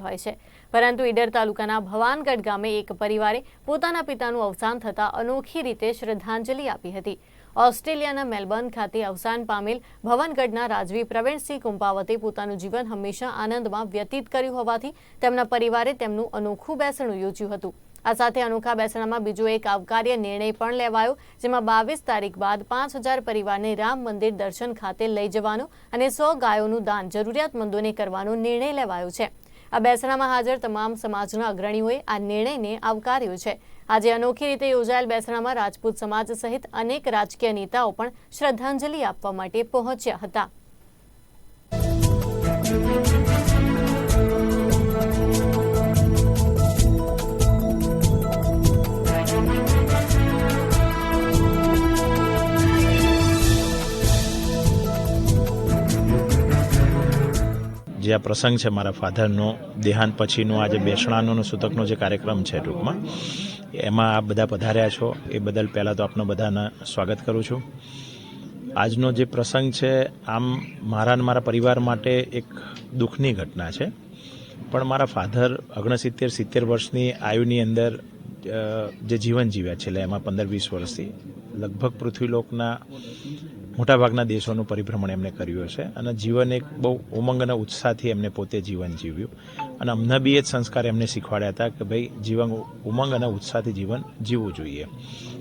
હોય છે. પરંતુ ઈડર તાલુકાના ભવાનગઢ ગામે એક પરિવારે પોતાના પિતાનું અવસાન થતાં અનોખી રીતે શ્રદ્ધાંજલિ આપી હતી. ઓસ્ટ્રેલિયાના મેલબર્ન ખાતે અવસાન પામેલ ભવનગઢના રાજવી પ્રવીણસિંહ કુંપાવતે પોતાનું જીવન હંમેશા આનંદમાં વ્યતીત કર્યું હોવાથી તેમના પરિવારે તેમનું અનોખું બેસણું યોજ્યું હતું. આ સાથે અનોખા બેસણામાં બીજો એક આવકાર્ય નિર્ણય પણ લેવાયો, જેમાં બાવીસ તારીખ બાદ પાંચ હજાર પરિવારને રામ મંદિર દર્શન ખાતે લઈ જવાનો અને સો ગાયોનું દાન જરૂરિયાતમંદોને કરવાનો નિર્ણય લેવાયો છે. આ બેસણામાં હાજર તમામ સમાજના અગ્રણીઓએ આ નિર્ણયને આવકાર્યો છે. આજે અનોખી રીતે યોજાયેલ બેસણામાં રાજપૂત સમાજ સહિત અનેક રાજકીય નેતાઓ પણ શ્રદ્ધાંજલિ આપવા માટે પહોંચ્યા હતા. જે આ પ્રસંગ છે મારા ફાધરનો, દેહાંત પછીનો, આજે બેસણાનો સૂતકનો જે કાર્યક્રમ છે ટૂંકમાં, એમાં આપ બધા પધાર્યા છો. એ બદલ પહેલાં તો આપનો બધાના સ્વાગત કરું છું. આજનો જે પ્રસંગ છે, આમ મારા અને મારા પરિવાર માટે એક દુઃખની ઘટના છે. પણ મારા ફાધર ઓગણસિત્તેર, સિત્તેર વર્ષની આયુની અંદર જે જીવન જીવ્યા છેલ્લે એમાં પંદર વીસ વર્ષથી, લગભગ પૃથ્વીલોકના મોટાભાગના દેશોનું પરિભ્રમણ એમણે કર્યું હશે અને જીવન એક બહુ ઉમંગ અને ઉત્સાહથી એમને પોતે જીવન જીવ્યું. અને અમને બી એ જ સંસ્કાર એમને શીખવાડ્યા હતા કે ભાઈ, જીવન ઉમંગ અને ઉત્સાહથી જીવન જીવવું જોઈએ.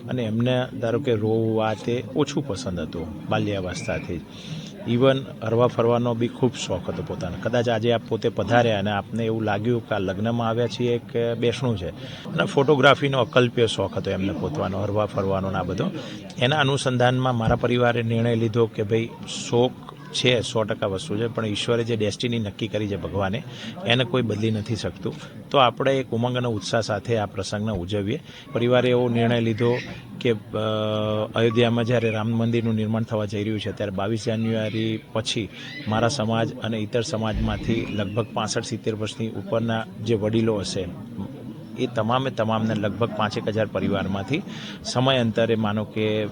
અને એમને ધારો કે રોવું આ તે ઓછું પસંદ હતું, બાલ્યાવસ્થાથી ઇવન હરવા ફરવાનો બી ખૂબ શોખ હતો પોતાનો. કદાચ આજે આપ પોતે પધાર્યા અને આપને એવું લાગ્યું કે આ લગ્નમાં આવ્યા છીએ કે બેસણું છે. અને ફોટોગ્રાફીનો અકલ્પ્ય શોખ હતો એમને પોતવાનો હરવા ફરવાનો આ બધો. એના અનુસંધાનમાં મારા પરિવારે નિર્ણય લીધો કે ભાઈ શોખ છે, સો ટકા વસ્તુ છે, પણ ઈશ્વરે જે ડેસ્ટિની નક્કી કરી છે ભગવાને, એને કોઈ બદલી નથી શકતું. તો આપણે એક ઉમંગ ઉત્સાહ સાથે આ પ્રસંગને ઉજવીએ. પરિવારે એવો નિર્ણય લીધો કે અયોધ્યામાં જ્યારે રામ મંદિરનું નિર્માણ થવા જઈ રહ્યું છે, ત્યારે બાવીસ જાન્યુઆરી પછી મારા સમાજ અને ઇતર સમાજમાંથી લગભગ પાસઠ સિત્તેર વર્ષની ઉપરના જે વડીલો હશે એ તમામે તમામને લગભગ પાંચેક હજાર પરિવારમાંથી સમયાંતરે માનો કે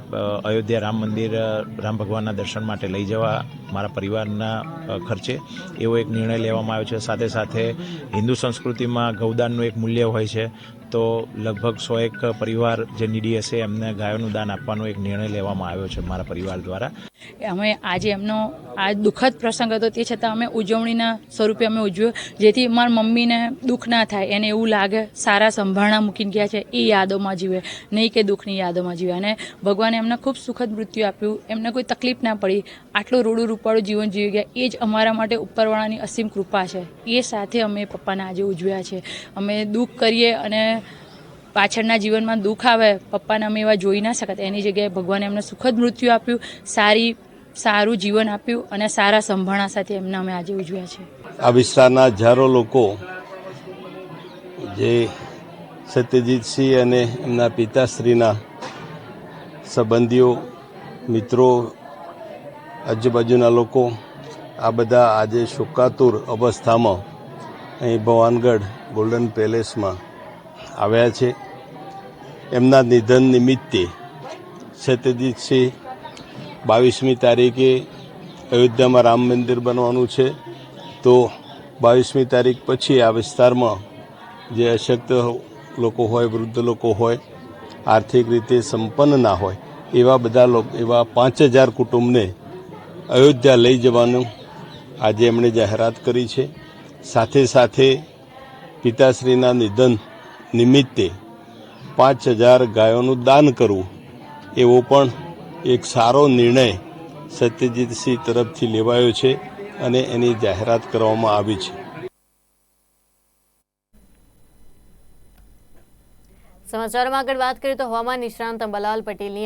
અયોધ્યા રામ મંદિર રામ ભગવાનના દર્શન માટે લઈ જવા મારા પરિવારના ખર્ચે એવો એક નિર્ણય લેવામાં આવ્યો છે. સાથે સાથે હિન્દુ સંસ્કૃતિમાં ગૌદાનનું એક મૂલ્ય હોય છે. તો લગભગ સો એક પરિવાર જે નીડી હશે, એમને ગાયોનું દાન આપવાનો એક નિર્ણય લેવામાં આવ્યો છે મારા પરિવાર દ્વારા. અમે આજે એમનો આ દુઃખદ પ્રસંગ હતો. તે છતાં અમે ઉજવણીના સ્વરૂપે અમે ઉજવ્યો. જેથી મારી મમ્મીને દુઃખ ના થાય. એને એવું લાગે સારા સંભાળણા મૂકીને ગયા છે. એ યાદોમાં જીવે. નહીં કે દુઃખની યાદોમાં જીવે. અને ભગવાને એમને ખૂબ સુખદ મૃત્યુ આપ્યું. એમને કોઈ તકલીફ ના પડી. આટલું રૂડું રૂપાળું જીવન જીવી ગયા. એ જ અમારા માટે ઉપરવાળાની અસીમ કૃપા છે. એ સાથે અમે પપ્પાને આજે ઉજવ્યા છે. અમે દુઃખ કરીએ અને પાછળના જીવનમાં દુઃખ આવે, પપ્પાને અમે એવા જોઈ ના શકતા. એની જગ્યાએ ભગવાને એમને સુખદ મૃત્યુ આપ્યું, સારી, સારું જીવન આપ્યું અને સારા સંભાળણા સાથે એમને અમે આજે ઉજવ્યા છે. આ વિસ્તારના હજારો લોકો જે સત્યજીતસિંહ અને એમના પિતાશ્રીના સંબંધીઓ, મિત્રો, આજુબાજુના લોકો, આ બધા આજે શોકાતુર અવસ્થામાં અહીં ભવાનગઢ ગોલ્ડન પેલેસમાં આવ્યા છે. એમના નિધન નિમિત્તે સત્યજીતસિંહ બાવીસમી તારીખે અયોધ્યામાં રામ મંદિર બનવાનું છે. તો બાવીસમી તારીખ પછી આ વિસ્તારમાં જે અશક્ત લોકો હોય, વૃદ્ધ લોકો હોય, આર્થિક રીતે સંપન્ન ના હોય, એવા બધા લોકો, એવા પાંચ હજાર કુટુંબને અયોધ્યા લઈ જવાનું આજે એમણે જાહેરાત કરી છે. સાથે સાથે પિતાશ્રીના નિધન નિમિત્તે પાંચ હજાર ગાયોનું દાન કરવું, એવો પણ એક સારો નિર્ણય સત્યજીતસિંહ તરફથી લેવાયો છે અને એની જાહેરાત કરવામાં આવી છે. સમાચારોમાં આગળ વાત કરીએ તો હવામાન નિષ્ણાંત અંબાલાલ પટેલની